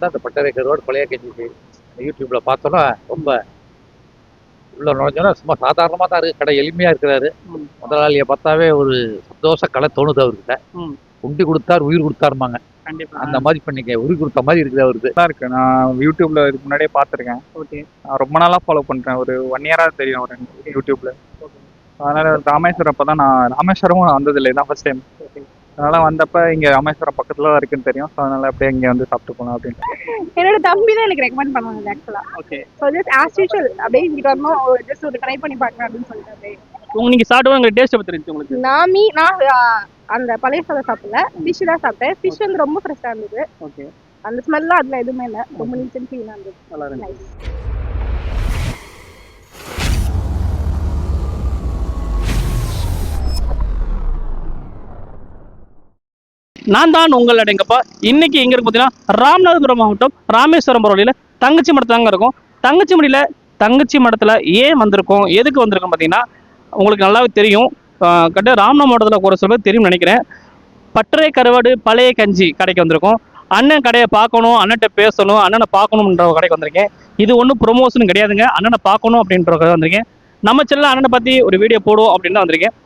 தான் இந்த பட்டறைக்கு ரோடு பழைய கஞ்சி யூடியூப்ல பார்த்தோன்னா ரொம்ப உள்ள நுழைஞ்சோன்னா சும்மா சாதாரணமாக தான் இருக்கு. கடை எளிமையா இருக்கிறாரு. முதலாளியை பார்த்தாவே ஒரு சந்தோஷ கலை தோணுது அவர்கிட்ட. உண்டி கொடுத்தார் உயிர் கொடுத்தாருமாங்க அந்த மாதிரி பண்ணிக்க உயிர் கொடுத்த மாதிரி இருக்குது அவருக்கு. நல்லா இருக்கு. நான் யூடியூப்ல இதுக்கு முன்னாடியே பார்த்துருக்கேன். ஓகே. நான் ரொம்ப நாளா ஃபாலோ பண்றேன். ஒரு ஒன் இயரா தெரியும் அவர் யூடியூப்ல. அதனால ராமேஸ்வரம் அப்பதான் நான் ராமேஸ்வரமும் வந்ததில்லை. இதான் ஃபர்ஸ்ட் டைம் அதனால வந்தப்ப இங்க ராமேஸ்வரம் பக்கத்துல தான் இருக்குன்னு தெரியும். ஸோ அதனால அப்படியே இங்க வந்து சாப்பிட்டு போகலாம் அப்படின்னு என்னோட தம்பி தான் எனக்கு ரெக்கமெண்ட் பண்ணுவாங்க ஆக்சுவலா okay so just as usual அப்படியே இங்கிட்டு வரணும். ஜஸ்ட் ஒரு ட்ரை பண்ணி பார்க்கலாம் அப்படின்னு சொல்லிட்டு அப்படியே. உங்க நீங்க சாப்பிட்டு உங்களுக்கு டேஸ்ட் எப்படி தெரிஞ்சு உங்களுக்கு? நான் மீ நான் அந்த பழைய சாதம் சாப்பிடல. ஃபிஷ் தான் சாப்பிட்டேன். ஃபிஷ் வந்து ரொம்ப ஃப்ரெஷ்ஷாக இருந்தது. ஓகே அந்த ஸ்மெல்லாம் அதுல எதுவுமே இல்லை. ரொம்ப நீட் அண்ட் க்ளீனாக இருந்தது. நல்லா இருக்கு நான் தான் உங்கள் அடைங்கப்பா இன்னைக்கு எங்க இருக்கு பார்த்தீங்கன்னா ராமநாதபுரம் மாவட்டம் ராமேஸ்வரம் பரவலியில் தங்கச்சி மடத்தில் தாங்க இருக்கும். தங்கச்சி மடியில் தங்கச்சி மடத்தில் ஏன் வந்திருக்கோம்? எதுக்கு வந்திருக்கோம் பார்த்தீங்கன்னா உங்களுக்கு நல்லாவே தெரியும். கட்ட ராமநாத மாவட்டத்தில் ஒரு சில பேர் தெரியும்னு நினைக்கிறேன். பட்டறை கருவாடு பழைய கஞ்சி கடைக்கு வந்திருக்கோம். அண்ணன் கடையை பார்க்கணும் அண்ணன்ட்ட பேசணும் அண்ணனை பார்க்கணுன்ற கடைக்கு வந்திருக்கேன். இது ஒன்றும் ப்ரொமோஷன் கிடையாதுங்க. அண்ணனை பார்க்கணும் அப்படின்ற ஒரு கடை வந்திருக்கேன். நம்ம செல்ல அண்ணனை பற்றி ஒரு வீடியோ போடுவோம் அப்படின்னு தான் வந்திருக்கேன்.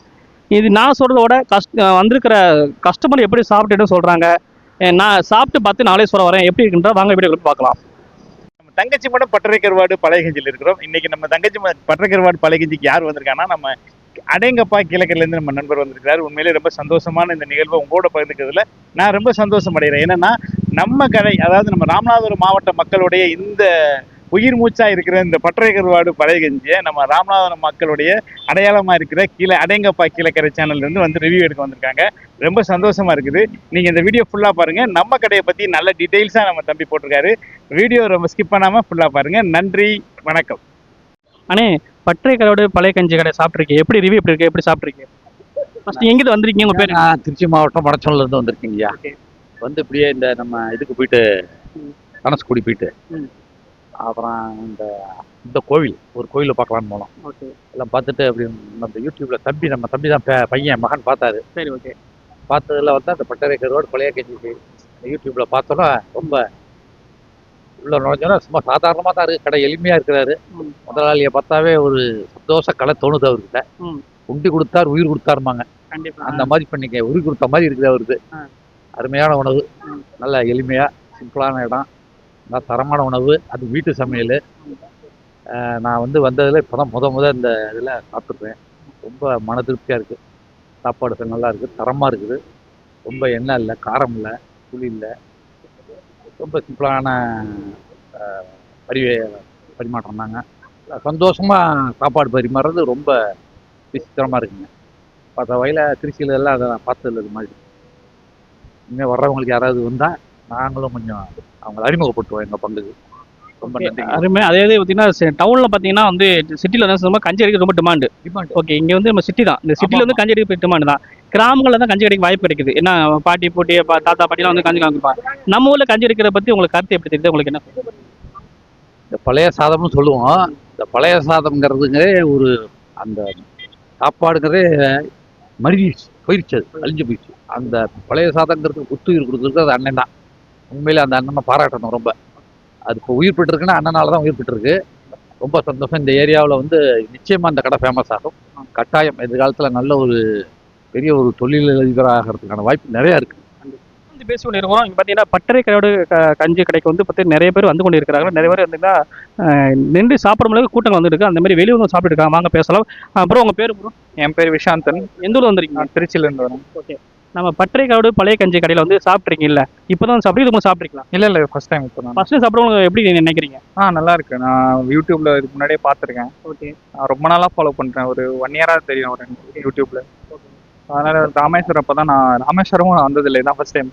இது நான் சொல்கிறதோட கஷ்ட வந்திருக்கிற கஸ்டமர் எப்படி சாப்பிட்டுட்டு சொல்கிறாங்க நான் சாப்பிட்டு பார்த்து நாளே சொல்ல வரேன் எப்படி இருக்குன்ற வாங்க வீடியோ பார்க்கலாம். நம்ம தங்கச்சி மடம் பட்டரைக்கருவாடு பழையகஞ்சில் இருக்கிறோம். இன்னைக்கு நம்ம தங்கச்சி பட்டரைக்கருவாடு பழையகஞ்சிக்கு யார் வந்திருக்காங்கன்னா நம்ம அடேங்கப்பா கிழக்கிலேருந்து நம்ம நண்பர் வந்திருக்கிறார். உண்மையிலே ரொம்ப சந்தோஷமான இந்த நிகழ்வை உங்களோட பகிர்ந்துக்கிறதுல நான் ரொம்ப சந்தோஷம் அடைகிறேன் என்னன்னா நம்ம கடை அதாவது நம்ம ராமநாதபுரம் மாவட்ட மக்களுடைய இந்த உயிர் மூச்சா இருக்கிற இந்த பட்டறைக்கருவாடு பழையகஞ்சியை நம்ம ராமநாதபுரம் மக்களுடைய அடையாளமா இருக்கிற கீழே அடேங்கப்பா கீழக்கரை சேனல்ல இருந்து வந்து ரிவ்யூ எடுக்க வந்திருக்காங்க. ரொம்ப சந்தோஷமா இருக்குது. நீங்க இந்த வீடியோ ஃபுல்லா பாருங்க. நம்ம கடையை பத்தி நல்ல டீடைல்ஸா நம்ம தம்பி போட்டிருக்காரு. வீடியோ ரொம்ப ஸ்கிப் பண்ணாம ஃபுல்லா பாருங்க. நன்றி வணக்கம். அண்ணே பட்டறை கருவாடு பழைய கஞ்சி கடை சாப்பிட்ருக்கீங்க எப்படி ரிவ்யூ எப்படி இருக்கு? எப்படி சாப்பிட்ருக்கீங்க ஃபர்ஸ்ட் எங்கிட்டு வந்திருக்கீங்க? உங்க பேர்? நான் திருச்சி மாவட்டம் வடச்சொல்ல இருந்து வந்திருக்கீங்கய்யா. வந்து இப்படியே இந்த நம்ம இதுக்கு போயிட்டு. தனுஷ்கோடி போயிட்டு. அப்புறம் இந்த இந்த கோவில் ஒரு கோயிலை பார்க்கலான்னு போனோம். ஓகே. எல்லாம் பார்த்துட்டு அப்படி நம்ம யூடியூப்ல தம்பி நம்ம தம்பி தான் பையன் மகன் பார்த்தாரு. சரி ஓகே. பார்த்ததுல வந்து அந்த பட்டறை ரோடு பழைய கஞ்சி யூடியூப்ல பார்த்தோன்னா ரொம்ப உள்ள நுழைஞ்சோன்னா சும்மா சாதாரணமாக தான் இருக்கு. கடை எளிமையா இருக்கிறாரு. முதலாளியை பார்த்தாவே ஒரு சந்தோஷ கலை தோணுது அவர்கிட்ட. உண்டி கொடுத்தார் உயிர் கொடுத்தாருமாங்க அந்த மாதிரி பண்ணிக்க உயிர் கொடுத்த மாதிரி இருக்குது அவருக்கு. அருமையான உணவு. நல்ல எளிமையா சிம்பிளான இடம். நல்லா தரமான உணவு அது வீட்டு சமையல். நான் வந்து வந்ததுல இப்போதான் முத முத இந்த இதில் சாப்பிட்ருப்பேன் ரொம்ப மன திருப்தியா இருக்கு. சாப்பாடு நல்லா இருக்கு தரமா இருக்குது. ரொம்ப எண்ணெய் இல்லை காரம் இல்லை புளி இல்லை. ரொம்ப சிம்பிளான பரி பரிமாற்றம் தாங்க. சந்தோஷமா சாப்பாடு பரிமாறுறது ரொம்ப விசித்திரமாக இருக்குங்க. பத்த வயல திருச்சியில எல்லாம் அதை நான் பார்த்ததில்ல இது மாதிரி. இனிமேல் வர்றவங்களுக்கு யாராவது வந்தால் நாங்களும் கொஞ்சம் அவங்களை அறிமுகப்படுத்துவோம் எங்கள் பங்குக்கு. ரொம்ப அருமை. அதே இது பார்த்தீங்கன்னா டவுனில் பார்த்தீங்கன்னா வந்து சிட்டியில் வந்து சும்மா கஞ்சி அடிக்க ரொம்ப டிமாண்டு டிமாண்ட் ஓகே இங்கே வந்து நம்ம சிட்டி தான். இந்த சிட்டியில் வந்து கஞ்சி அடிக்க டிமாண்ட் தான். கிராமங்களில் தான் கஞ்சி அடிக்க வாய்ப்பு கிடைக்குது. ஏன்னா பாட்டி பூட்டி தாத்தா பாட்டிலாம் வந்து கஞ்சி காமிப்பாங்க நம்ம ஊரில் கஞ்சி அடிக்கிறத பற்றி உங்களுக்கு கருத்து எப்படி தெரியுது? உங்களுக்கு என்ன? இந்த பழைய சாதம்னு சொல்லுவோம். இந்த பழைய சாதம்ங்கிறதுங்க ஒரு அந்த சாப்பாடுங்கிறதே மருவிடுச்சு போயிடுச்சு அது அழிஞ்சு போயிடுச்சு அந்த பழைய சாதங்கிறதுக்கு புத்துயிர் கொடுத்துருக்கு அது அண்ணன் தான். உண்மையிலே அந்த அண்ணனை பாராட்டணும் ரொம்ப. அது இப்போ உயிர் பெற்றிருக்குன்னா அண்ணனால தான் உயிர் பெற்றிருக்கு. ரொம்ப சந்தோஷம். இந்த ஏரியாவில் வந்து நிச்சயமாக அந்த கடை ஃபேமஸ் ஆகும். கட்டாயம் எதிர்காலத்தில் நல்ல ஒரு பெரிய ஒரு தொழிலதிபராகிறதுக்கான வாய்ப்பு நிறையா இருக்குது வந்து பேசி கொண்டு இருக்கிறோம் இங்கே பார்த்தீங்கன்னா பட்டறை கடையோடு க- கஞ்சி கடைக்கு வந்து பார்த்தீங்கன்னா நிறைய பேர் வந்து கொண்டு இருக்கிறாங்க நிறைய பேர் வந்துன்னா நின்று சாப்பிடும் அளவுக்கு கூட்டங்கள் வந்துருக்கு. அந்த மாதிரி வெளியே வந்து சாப்பிட்டு இருக்காங்க. வாங்க பேசலாம். அப்புறம் உங்கள் பேர் bro? என் பேர் விஷாந்தன். எந்த ஊர் வந்திருக்கீங்க? நான் திருச்சியில இருந்து வரேன். ஓகே. நம்ம பட்டறை கடையோடு பழைய கஞ்சி கடையில் வந்து சாப்பிட்ருக்கீங்கல்ல இப்போ தான் சாப்பிட்டு இது சாப்பிட்ருக்கலாம் இல்ல இல்ல ஃபர்ஸ்ட் டைம் இப்போ நான். ஃபர்ஸ்ட் சாப்பிட்றவங்க எப்படி நினைக்கிறீங்க? ஆ நல்லா இருக்கு. நான் யூடியூப்ல இதுக்கு முன்னாடியே பார்த்துருக்கேன். ஓகே நான் ரொம்ப நாளா ஃபாலோ பண்றேன். ஒரு ஒன் இயரா தெரியும் எனக்கு யூடியூப்ல அதனால ராமேஸ்வரம் அப்பதான் நான் ராமேஸ்வரமும் வந்ததில்லை. இதான் ஃபர்ஸ்ட் டைம்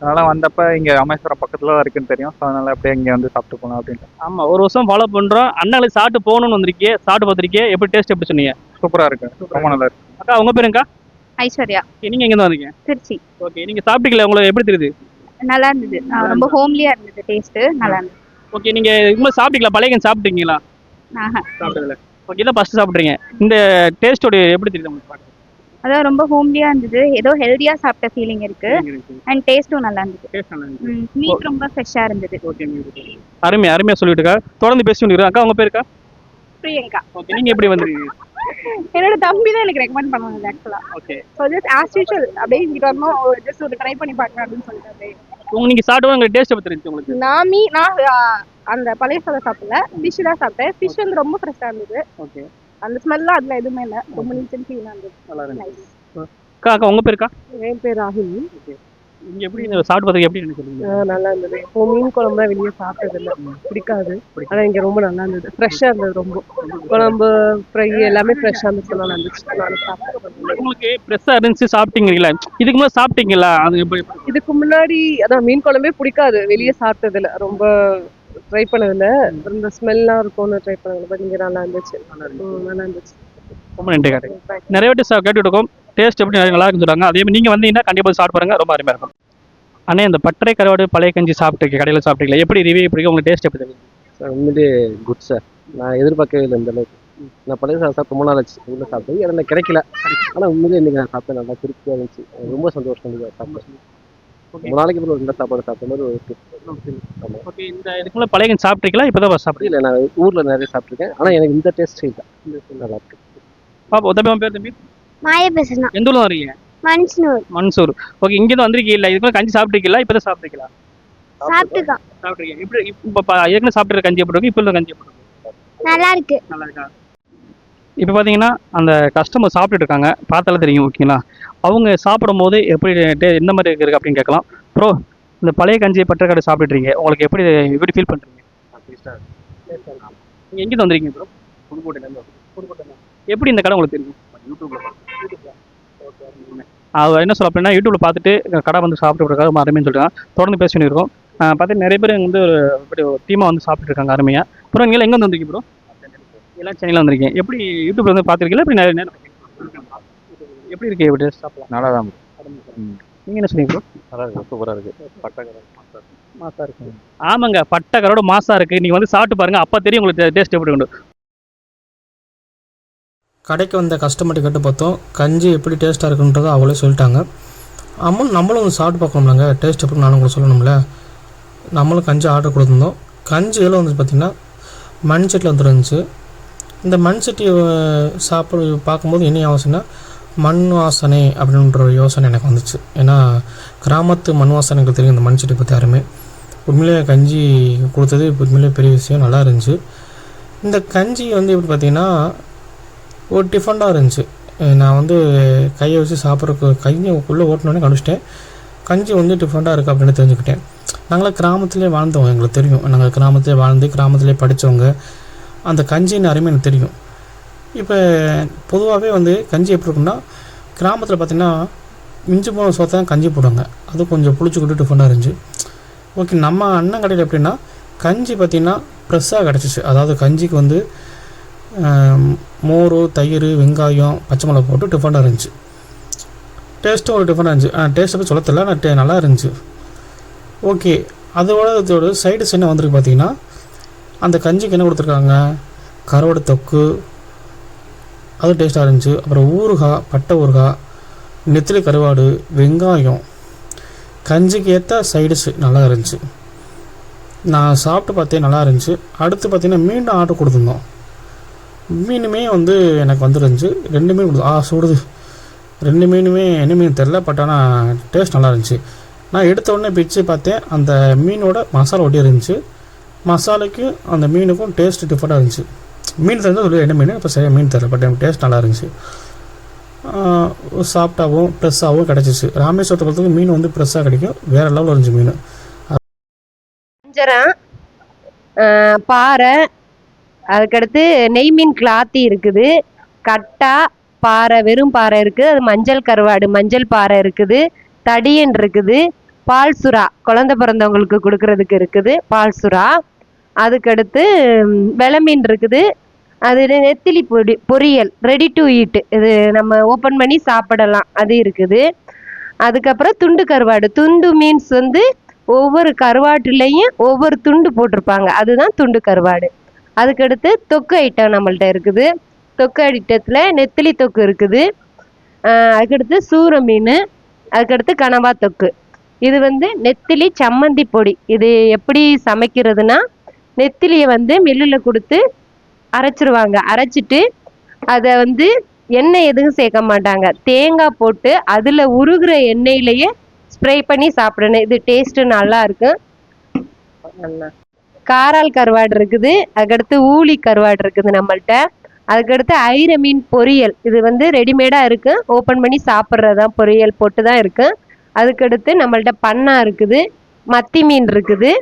அதனால வந்தப்ப இங்க ராமேஸ்வரம் பக்கத்துல தான் இருக்குன்னு தெரியும். ஸோ அதனால அப்படியே இங்க வந்து சாப்பிட்டு போகலாம் அப்படின்ட்டு. ஆமா ஒரு வருஷம் ஃபாலோ பண்றோம். அண்ணாளுக்கு சாப்பிட்டு போகணும்னு வந்திருக்கே சாப்பிட்டு பார்த்துருக்கே எப்படி டேஸ்ட் எப்படி சொன்னீங்க? சூப்பரா இருக்கு. ரொம்ப நல்லா இருக்கு. அக்கா உங்க பேருங்கக்கா ஐஸ்வர்யா. நீங்க எங்க வந்தீங்க? திருச்சி. ஓகே நீங்க சாப்பிட்டீங்களா? உங்களுக்கு எப்படி தெரியுது? நல்லா இருந்தது. ரொம்ப ஹோம்லியா இருந்தது டேஸ்ட் நல்லா இருந்தது. ஓகே நீங்க இதுக்கு சாப்பிட்டீங்களா? பழைய கஞ்சி சாப்பிட்டீங்களா? ஆஹா. சாப்பிட்டதில்ல. ஓகே இதான் ஃபர்ஸ்ட் சாப்பிட்றீங்க. இந்த டேஸ்டோட எப்படி தெரியுது உங்களுக்கு அதான் ரொம்ப ஹோம்லியா இருந்தது. ஏதோ ஹெல்தியா சாப்பிட்ட ஃபீலிங் இருக்கு. அண்ட் டேஸ்ட்டும் நல்லா இருந்தது. மீட் ரொம்ப ஃப்ரெஷ்ஷா இருந்தது. அருமை அருமையா சொல்லிட்டு இருக்கா? தொடர்ந்து பேசி கொண்டிருக்கா அக்கா உங்க பேருக்கா பிரியங்கா. ஓகே நீங்க எப்படி வந்திருக்கீங்க? என்னோட தம்பி தான் எனக்கு ரெக்கமெண்ட் பண்ணுவாங்க ஆக்சுவலா okay so just as usual அப்படியே இங்கிட்டு வரணும். ஜஸ்ட் ஒரு ட்ரை பண்ணி பார்க்கலாம் அப்படின்னு சொல்லிட்டு. அப்படியே உங்க நீங்க சாப்பிட்டு உங்களுக்கு டேஸ்ட் எப்படி தெரிஞ்சு உங்களுக்கு? நான் மீ நான் அந்த பழைய சாதம் சாப்பிடல. ஃபிஷ் தான் சாப்பிட்டேன். ஃபிஷ் வந்து ரொம்ப ஃப்ரெஷ்ஷாக இருந்தது. ஓகே அந்த ஸ்மெல்லாம் அதுல எதுவுமே இல்லை. ரொம்ப நீட் அண்ட் க்ளீனாக இருந்தது. நல்லா இருந்துச்சு. Nice. அக்கா உங்க பேருக்கா என் பேர் ராகுல் நீங்க எப்படி இந்த சாப்பிட்டு பார்த்தீங்க எப்படி ஆஹ் நல்லா இருந்தது. இப்போ மீன் குழம்புலாம் வெளியே சாப்பிட்டது இல்ல பிடிக்காது. ஆனா இங்க ரொம்ப நல்லா இருந்தது. ஃப்ரெஷ்ஷா இருந்தது ரொம்ப. குழம்பு ஃப்ரை எல்லாமே ஃப்ரெஷ்ஷா இருந்துச்சு. நல்லா இருந்துச்சு. நானும் சாப்பிட்டேன். உங்களுக்கு ஃப்ரெஷ்ஷாக இருந்துச்சு சாப்பிட்டீங்களா? இதுக்கு முன்னாடி சாப்பிட்டீங்களா? அது இதுக்கு முன்னாடி அதான் மீன் குழம்பே பிடிக்காது. வெளியே சாப்பிட்டது இல்ல ரொம்ப ட்ரை பண்ணதில்ல. இந்த ஸ்மெல்லாம் இருக்கும்னு ட்ரை பண்ணதில்ல. பட் இங்க நல்லா இருந்துச்சு. நல்லா இருந்துச்சு. ரொம்ப நன்றி நிறைய வாட்டி இருக்கோம். டேஸ்ட் எப்படி நிறைய நல்லா இருக்குன்னு சொல்றாங்க. அதே மாதிரி நீங்கள் வந்தீங்கன்னா கண்டிப்பாக சாப்பிட்டு பாருங்க. ரொம்ப அருமையாக இருக்கும். அண்ணே இந்த பட்டறை கருவாடு பழைய கஞ்சி சாப்பிட்டு கடையில் சாப்பிட்டீங்களா? எப்படி ரிவ்யூ எப்படி உங்களுக்கு டேஸ்ட் எப்படி தெரியும் சார் உண்மையிலே குட் சார் நான் எதிர்பார்க்கவே இல்லை இந்த அளவுக்கு. நான் பழைய சாதம் சாப்பிட்டு ரொம்ப நாள் ஆச்சு. உள்ள சாப்பிட்டு எனக்கு கிடைக்கல. ஆனால் உண்மையிலே இன்னைக்கு நான் சாப்பிட்டேன். நல்லா திருப்தியாக இருந்துச்சு. ரொம்ப சந்தோஷம் சாப்பிட்டேன் ரொம்ப நாளைக்கு அப்புறம் நல்ல சாப்பாடு சாப்பிட்ட மாதிரி ஒரு. ஓகே இந்த இதுக்கு முன்னாடி பழைய கஞ்சி சாப்பிட்டீங்களா இப்போ தான் சாப்பிட்டீங்க இல்லை நான் ஊரில் நிறைய சாப்பிட்ருக்கேன் ஆனால் எனக்கு இந்த டேஸ்ட் இல்லை. நல்லா இருக்கு பாப்பா தம்பி உன் பேர் தம்பி. மாய பேசுனா எந்த ஊர்ல வரீங்க மனுஷனூர் மன்சூர். ஓகே இங்கே தான் வந்திருக்கீங்களா இதுக்கு கஞ்சி சாப்பிட்டீங்களா இப்போ தான் சாப்பிட்டீங்களா சாப்பிட்டுக்கோம் சாப்பிட்ருக்கீங்க இப்படி இப்போ ஏற்கனவே சாப்பிட்ற கஞ்சி எப்படி இருக்கு இப்போ கஞ்சி எப்படி இருக்கு நல்லா இருக்கு. நல்லா இருக்கா இப்போ பார்த்தீங்கன்னா அந்த கஸ்டமர் சாப்பிட்டுட்டு இருக்காங்க. பார்த்தாலே தெரியும் ஓகேங்களா? அவங்க சாப்பிடும் போது எப்படி எந்த மாதிரி இருக்கு அப்படின்னு கேட்கலாம். ப்ரோ இந்த பழைய கஞ்சி பட்டக்கடை சாப்பிட்டுறீங்க உங்களுக்கு எப்படி எப்படி ஃபீல் பண்ணுறீங்க நீங்கள் எங்கேருந்து வந்திருக்கீங்க ப்ரோ புதுக்கோட்டையிலேருந்து புதுக்கோட்டை எப்படி இந்த கடை உங்களுக்கு தெரியும்? யூடியூப்ல அவர் என்ன சொல்ல அப்படின்னா யூடியூப்ல பார்த்துட்டு கடை வந்து சாப்பிட்டு அருமைன்னு சொல்லிட்டு தொடர்ந்து பேசி பண்ணியிருக்கோம் பார்த்து நிறைய பேர் இங்க வந்து ஒரு இப்படி டீமாக வந்து சாப்பிட்டு இருக்காங்க அருமையாக ப்ரோ நீங்க எங்கே வந்து வந்திருக்கீங்க ப்ரோ? எல்லாம் சென்னையில் வந்திருக்கீங்க. எப்படி யூடியூப்ல வந்து பார்த்துருக்கீங்களா இப்படி நிறைய நேரம் எப்படி இருக்கு இப்படி சாப்பிடலாம். நல்லா தான் நீங்கள் என்ன சொன்னீங்க ப்ரோ? நல்லா இருக்கு சூப்பராக இருக்கு. பட்டை மாசா இருக்கு. ஆமாங்க பட்டை கரோட மாசா இருக்கு. நீங்க வந்து சாப்பிட்டு பாருங்க அப்ப தெரியும் உங்களுக்கு டேஸ்ட் எப்படி உண்டு கடைக்கு வந்த கஸ்டமர்கிட்ட கேட்டு பார்த்தோம் கஞ்சி எப்படி டேஸ்ட்டாக இருக்குன்றதை அவங்களே சொல்லிட்டாங்க. அம்மா நம்மளும் வந்து சாப்பிட்டு பார்க்கணும்லங்க டேஸ்ட் எப்படி நானும் உங்களுக்கு சொல்லணும்ல. நம்மளும் கஞ்சி ஆர்டர் கொடுத்துருந்தோம். கஞ்சியில் வந்து பார்த்திங்கன்னா மண் சட்டியில் வந்துருந்துச்சு. இந்த மண் சட்டி சாப்பிட பார்க்கும்போது என்ன யோசனைனா மண் வாசனை அப்படின்ற ஒரு யோசனை எனக்கு வந்துச்சு. ஏன்னா கிராமத்து மண் வாசனைகள் தெரியும் இந்த மண் சட்டி பற்றி யாருமே. உண்மையிலேயே கஞ்சி கொடுத்தது உண்மையிலேயே பெரிய விஷயம் நல்லா இருந்துச்சு. இந்த கஞ்சி வந்து எப்படி பார்த்தீங்கன்னா ஒரு டிஃபண்டாக இருந்துச்சு. நான் வந்து கையை வச்சு சாப்பிட்றக்கு கையை உள்ளே ஓட்டினோடனே கணிச்சிட்டேன் கஞ்சி வந்து டிஃப்ரெண்ட்டாக இருக்குது அப்படின்னு தெரிஞ்சுக்கிட்டேன். நாங்களாம் கிராமத்துலேயே வாழ்ந்தவங்க எங்களுக்கு தெரியும். நாங்கள் கிராமத்திலே வாழ்ந்து கிராமத்திலே படித்தவங்க அந்த கஞ்சின்னு அருமை எனக்கு தெரியும். இப்போ பொதுவாகவே வந்து கஞ்சி எப்படி இருக்குன்னா கிராமத்தில் பார்த்திங்கன்னா மிஞ்சி போன சோத்தை தான் கஞ்சி போடுவாங்க. அது கொஞ்சம் புளிச்சுக்கிட்டு டிஃப்ரெண்ட்டாக இருந்துச்சு. ஓகே நம்ம அண்ணன் கடையில் எப்படின்னா கஞ்சி பார்த்திங்கன்னா ஃப்ரெஷ்ஷாக கிடச்சிச்சு. அதாவது கஞ்சிக்கு வந்து மோர் தயிர் வெங்காயம் பச்சை மிளகா போட்டு டிஃபரெண்டாக இருந்துச்சு. டேஸ்ட்டும் ஒரு டிஃபரெண்டாக இருந்துச்சு. ஆ டேஸ்ட்டை பற்றி சொல்ல தெரியல ஆனால் டே- நல்லா இருந்துச்சு. ஓகே அதோட இதோட சைடு என்ன வந்திருக்கு பார்த்தீங்கன்னா அந்த கஞ்சிக்கு என்ன கொடுத்துருக்காங்க? கருவாடு தொக்கு அது டேஸ்ட்டாக இருந்துச்சு. அப்புறம் ஊறுகாய் பட்டை ஊறுகாய் நெத்திலி கருவாடு வெங்காயம். கஞ்சிக்கு ஏற்ற சைடிஷ் நல்லா இருந்துச்சு. நான் சாப்பிட்டு பார்த்தேன் நல்லா இருந்துச்சு. அடுத்து பார்த்தீங்கன்னா மீண்டும் ஆர்டர் கொடுத்துருந்தோம். மீனுமே வந்து எனக்கு வந்துருந்துச்சு. ரெண்டு மீன் கொடுத்து ஆ சுடுது. ரெண்டு மீனுமே என்ன மீன் தெரில பட் ஆனால் டேஸ்ட் நல்லா இருந்துச்சு. நான் எடுத்த உடனே பிச்சு பார்த்தேன். அந்த மீனோட மசாலா ஒட்டி இருந்துச்சு. மசாலைக்கும் அந்த மீனுக்கும் டேஸ்ட் டிஃப்ரெண்ட்டாக இருந்துச்சு. மீன் தெரிஞ்சால் சொல்லி என்ன மீன்? இப்போ சரியாக மீன் தெரில பட் எனக்கு டேஸ்ட் நல்லா இருந்துச்சு. சாஃப்டாகவும் ஃப்ரெஷ்ஷாகவும் கிடச்சிச்சு. ராமேஸ்வரத்தை பொறுத்தவரைக்கும் மீன் வந்து ஃப்ரெஷ்ஷாக கிடைக்கும். வேறு லெவலில் இருந்துச்சு மீன். பாறை அதுக்கடுத்து நெய் மீன் கிளாத்தி இருக்குது. கட்டா பாறை வெறும் பாறை இருக்குது. அது மஞ்சள் கருவாடு மஞ்சள் பாறை இருக்குது. தடியன் இருக்குது. பால் சுறா குழந்தை பிறந்தவங்களுக்கு கொடுக்கறதுக்கு இருக்குது. பால் சுறா. அதுக்கடுத்து விளமீன் மீன் இருக்குது. அது நெத்திலி பொடி பொரியல் ரெடி டு ஈட் இது நம்ம ஓப்பன் பண்ணி சாப்பிடலாம். அது இருக்குது. அதுக்கப்புறம் துண்டு கருவாடு. துண்டு மீன்ஸ் வந்து ஒவ்வொரு கருவாட்டுலேயும் ஒவ்வொரு துண்டு போட்டிருப்பாங்க. அதுதான் துண்டு கருவாடு. அதுக்கடுத்து தொக்கு ஐட்டம் நம்மள்ட்ட இருக்குது. தொக்கு ஐட்டத்தில் நெத்திலி தொக்கு இருக்குது. அதுக்கடுத்து சூர மீன் அதுக்கடுத்து கனவா தொக்கு. இது வந்து நெத்திலி சம்மந்தி பொடி. இது எப்படி சமைக்கிறதுனா நெத்திலியை வந்து மில்லில் கொடுத்து அரைச்சிருவாங்க. அரைச்சிட்டு அதை வந்து எண்ணெய் எதுவும் சேர்க்க மாட்டாங்க. தேங்காய் போட்டு அதில் உருகிற எண்ணெயிலேயே ஸ்ப்ரே பண்ணி சாப்பிடணும். இது டேஸ்ட்டு நல்லா இருக்கும். காரால் கருவாடு இருக்குது. அதுக்கடுத்து ஊளி கருவாடு இருக்குது நம்மள்கிட்ட அதுக்கடுத்து ஐர மீன் பொரியல். இது வந்து ரெடிமேடாக இருக்குது ஓப்பன் பண்ணி சாப்பிட்றது தான் பொரியல் போட்டு தான் இருக்குது அதுக்கடுத்து நம்மள்கிட்ட பன்னா இருக்குது. மத்தி மீன் இருக்குது.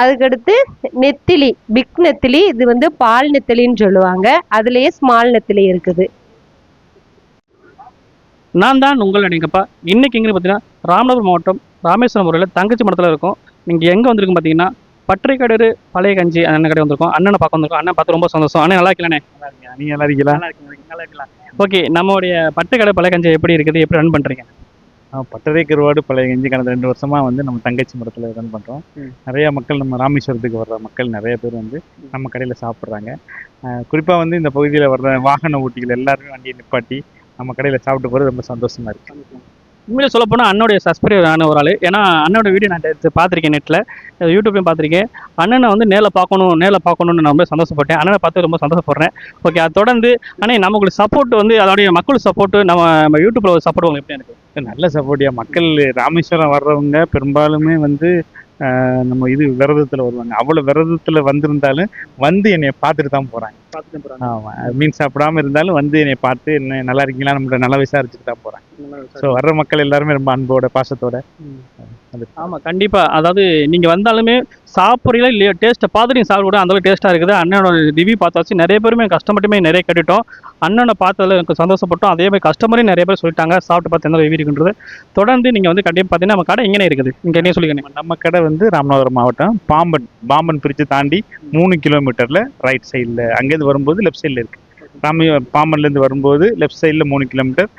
அதுக்கடுத்து நெத்திலி பிக் நெத்திலி இது வந்து பால் நெத்திலின்னு சொல்லுவாங்க. அதுலேயே ஸ்மால் நெத்திலி இருக்குது. நான் தான் உங்கள் அடைங்கப்பா இன்னைக்கு எங்கன்னு பார்த்தீங்கன்னா ராமநாதபுரம் மாவட்டம் ராமேஸ்வரம் ஊரில் தங்கச்சி மடத்தில் இருக்கும். நீங்கள் எங்கே வந்திருக்கும் பார்த்தீங்கன்னா பற்றைக்கடரு பழைய கஞ்சி அண்ணன் கடை வந்திருக்கோம். அண்ணனை பார்க்க வந்திருக்கோம். அண்ணன் பார்த்து ரொம்ப சந்தோஷம். அண்ணன் நல்லா இருக்கலானே நீங்க நல்லா இருக்கீங்களா? நல்லா இருக்கலாம் ஓகே நம்மளுடைய பட்டுக்கடை பழைய கஞ்சி எப்படி இருக்குது? எப்படி ரன் பண்ணுறீங்க பட்டறை கருவாடு பழைய கஞ்சி கடந்த ரெண்டு வருஷமா வந்து நம்ம தங்கச்சி மரத்தில் ரன் பண்றோம். ம். நிறைய மக்கள் நம்ம ராமேஸ்வரத்துக்கு வர்ற மக்கள் நிறைய பேர் வந்து நம்ம கடையில சாப்பிட்றாங்க. குறிப்பா வந்து இந்த பகுதியில் வர்ற வாகன ஓட்டிகள் எல்லாருமே வண்டியை நிப்பாட்டி நம்ம கடையில சாப்பிட்டு போகிறது ரொம்ப சந்தோஷமா இருக்கு. உண்மையிலே சொல்ல போனால் அண்ணனுடைய சப்ஸ்கிரைபர் ஆன ஒரு ஆள். ஏன்னா அண்ணனோட வீடியோ நான் எடுத்து பார்த்துருக்கேன் நெட்டில் யூடியூப்லையும் பார்த்துருக்கேன். அண்ணனை வந்து நேரில் பார்க்கணும் நேரில் பார்க்கணும்னு நான் ரொம்ப சந்தோஷப்பட்டேன். அண்ணனை பார்த்து ரொம்ப சந்தோஷப்படுறேன். ஓகே அதை தொடர்ந்து அண்ணே நமக்கு சப்போர்ட் வந்து அதோடைய மக்கள் சப்போர்ட்டு நம்ம நம்ம ஒரு சப்போர்ட் உங்களுக்கு எப்படி எனக்கு நல்ல சப்போர்ட்டியா மக்கள் ராமேஸ்வரம் வர்றவங்க பெரும்பாலுமே வந்து நம்ம இது விரதத்துல வருவாங்க. அவ்வளவு விரதத்துல வந்திருந்தாலும் வந்து என்னை பார்த்துட்டு தான் போறாங்க. ஆமா. மீன் சாப்பிடாம இருந்தாலும் வந்து என்னை பார்த்து என்ன நல்லா இருக்கீங்களா? நம்மள நல்லா விசாரிச்சுட்டு தான் போறாங்க. ஸோ வர்ற மக்கள் எல்லாருமே ரொம்ப அன்போட பாசத்தோட. ஆமாம் கண்டிப்பாக அதாவது நீங்கள் வந்தாலுமே சாப்பிட்றீங்களா இல்லையோ? டேஸ்ட்டை பார்த்துட்டு நீங்கள் சாப்பிட கூட அந்தளவு டேஸ்ட்டாக இருக்குது. அண்ணனோட ரிவ்யூ பார்த்தாச்சு. நிறைய பேருமே கஸ்டமர்ட்டுமே நிறைய கேட்டுட்டோம். அண்ணனை பார்த்ததில் எனக்கு சந்தோஷப்பட்டோம். அதே மாதிரி கஸ்டமரையும் நிறைய பேர் சொல்லிட்டாங்க. சாப்பிட்டு பார்த்து எந்த ரிவ்யூ இருக்குன்றது. தொடர்ந்து நீங்கள் வந்து கண்டிப்பாக பார்த்தீங்கன்னா நம்ம கடை எங்கே இருக்குது. இங்கே என்ன சொல்லிக்கணும் நம்ம கடை வந்து ராமநாதபுரம் மாவட்டம். பாம்பன் பாம்பன் பிரிச்சு தாண்டி மூணு கிலோமீட்டரில் ரைட் சைடில் அங்கேருந்து வரும்போது லெஃப்ட் சைடில் இருக்குது ராமி பாம்பன்லேருந்து வரும்போது லெஃப்ட் சைடில் மூணு கிலோமீட்டர்.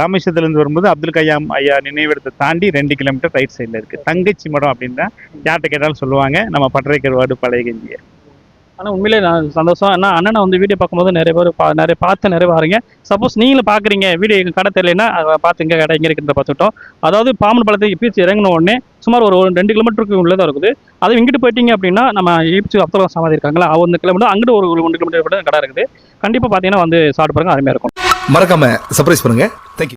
ராமேஸ்வரத்துலேருந்து வரும்போது அப்துல் கயாம் ஐயா நினைவிடத்தை தாண்டி ரெண்டு கிலோமீட்டர் ரைட் சைடில் இருக்குது தங்கச்சி மடம் அப்படின்னா யார்கிட்ட கேட்டாலும் சொல்லுவாங்க. நம்ம பட்டறை வார்டு பழைய கஞ்சியை ஆனால் உண்மையிலே நான் சந்தோஷம். ஏன்னா அண்ணனை வந்து வீடியோ பார்க்கும்போது நிறைய பேர் பா நிறைய பார்த்து நிறைய பாருங்க சப்போஸ் நீங்களும் பார்க்குறீங்க வீடியோ எங்கள் கடை தெரியலன்னா அதை பார்த்து இங்கே கடை எங்கே இருக்குன்ற பார்த்துட்டோம் அதாவது பாம்பன் பழத்துக்கு பீச் இறங்கின உடனே சுமார் ஒரு ஒரு ரெண்டு கிலோமீட்டருக்கு உள்ளே தான் இருக்குது. அது இங்கிட்டு போயிட்டீங்க அப்படின்னா நம்ம ஈப்சி அப்துல்லா சமாதி இருக்காங்களா அவங்க கிலோமீட்டர் அங்கிட்டு ஒரு ஒன்று கிலோமீட்டர் கடை இருக்குது. கண்டிப்பாக பார்த்தீங்கன்னா வந்து சாப்பிட்டு பாருங்க அருமையாக இருக்கும். மறக்காம சர்ப்ரைஸ் பண்ணுங்க. தேங்க்யூ